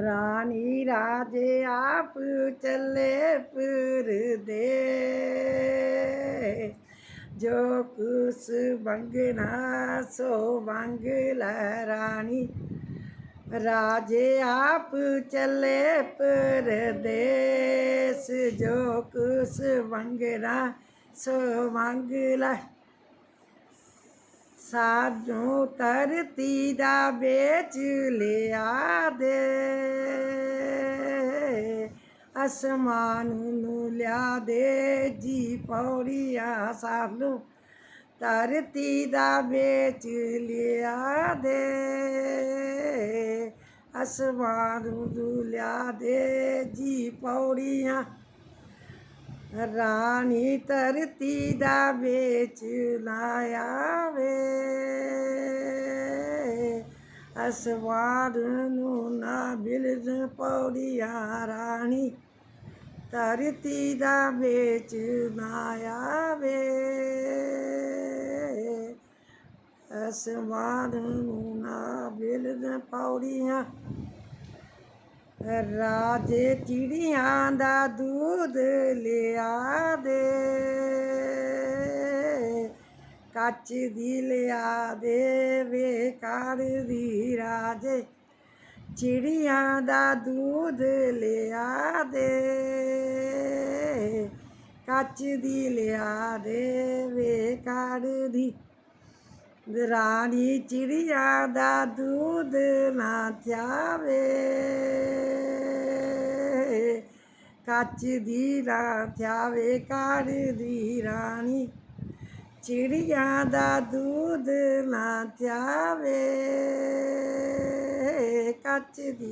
ਰਾਣੀ ਰਾਜੇ ਆਪ ਚੱਲੇ ਪੁਰ ਜੋ ਕੁਸ ਮੰਗਣਾ ਸੋ ਮੰਗ ਲੈ ਰਾਣੀ। ਰਾਜੇ ਆਪ ਚੱਲੇ ਪਰਦੇਸ ਜੋ ਕੁਸ ਮੰਗਣਾ ਸੋ ਮੰਗ ਲੈ। ਸਾਨੂੰ ਧਰਤੀ ਦਾ ਵੇਚ ਲਿਆ ਦੇ। ਅਸਮਾਨ ਨੂੰ ਲਿਆ ਦੇ ਜੀ ਪੌੜੀਆਂ ਸਾਨੂੰ ਧਰਤੀ ਦਾ ਵੇਚ ਲਿਆ ਦੇ ਅਸਮਾਨ ਨੂੰ ਲਿਆ ਦੇ ਜੀ ਪੌੜੀਆਂ, ਰਾਣੀ ਧਰਤੀ ਦਾ ਵੇਚ ਲਾਇਆ ਵੇ ਅਸਵਾਦ ਨੂੰ ਨਾ ਬਿਲਜ ਪੌੜੀਆਂ, ਰਾਣੀ ਧਰਤੀ ਦਾ ਵੇਚ ਲਾਇਆ ਵੇ ਅਸਵਾਦ ਨੂੰ ਨਾ ਬਿਲਜ ਪੌੜੀਆਂ। ਰਾਜੇ ਚਿੜੀਆਂ ਦਾ ਦੁੱਧ ਲਿਆ ਦੇ। ਕੱਚ ਦੀ ਲਿਆ ਦੇ ਵੇਕਾਰ ਦੀ ਰਾਜੇ। ਚਿੜੀਆਂ ਦਾ ਦੁੱਧ ਲਿਆ ਦੇ। ਕੱਚ ਦੀ ਲਿਆ ਦੇ ਵੇਕਾਰ ਦੀ। ਰਾਣੀ ਚਿੜੀਆਂ ਦਾ ਦੁੱਧ ਨਾ ਜਾਵੇ ਕੱਚ ਦੀ ਨਾ ਜਾਵੇ ਕਾਰ ਦੀ ਰਾਣੀ। ਚਿੜੀਆਂ ਦਾ ਦੁੱਧ ਨਾ ਜਾਵੇ ਕੱਚ ਦੀ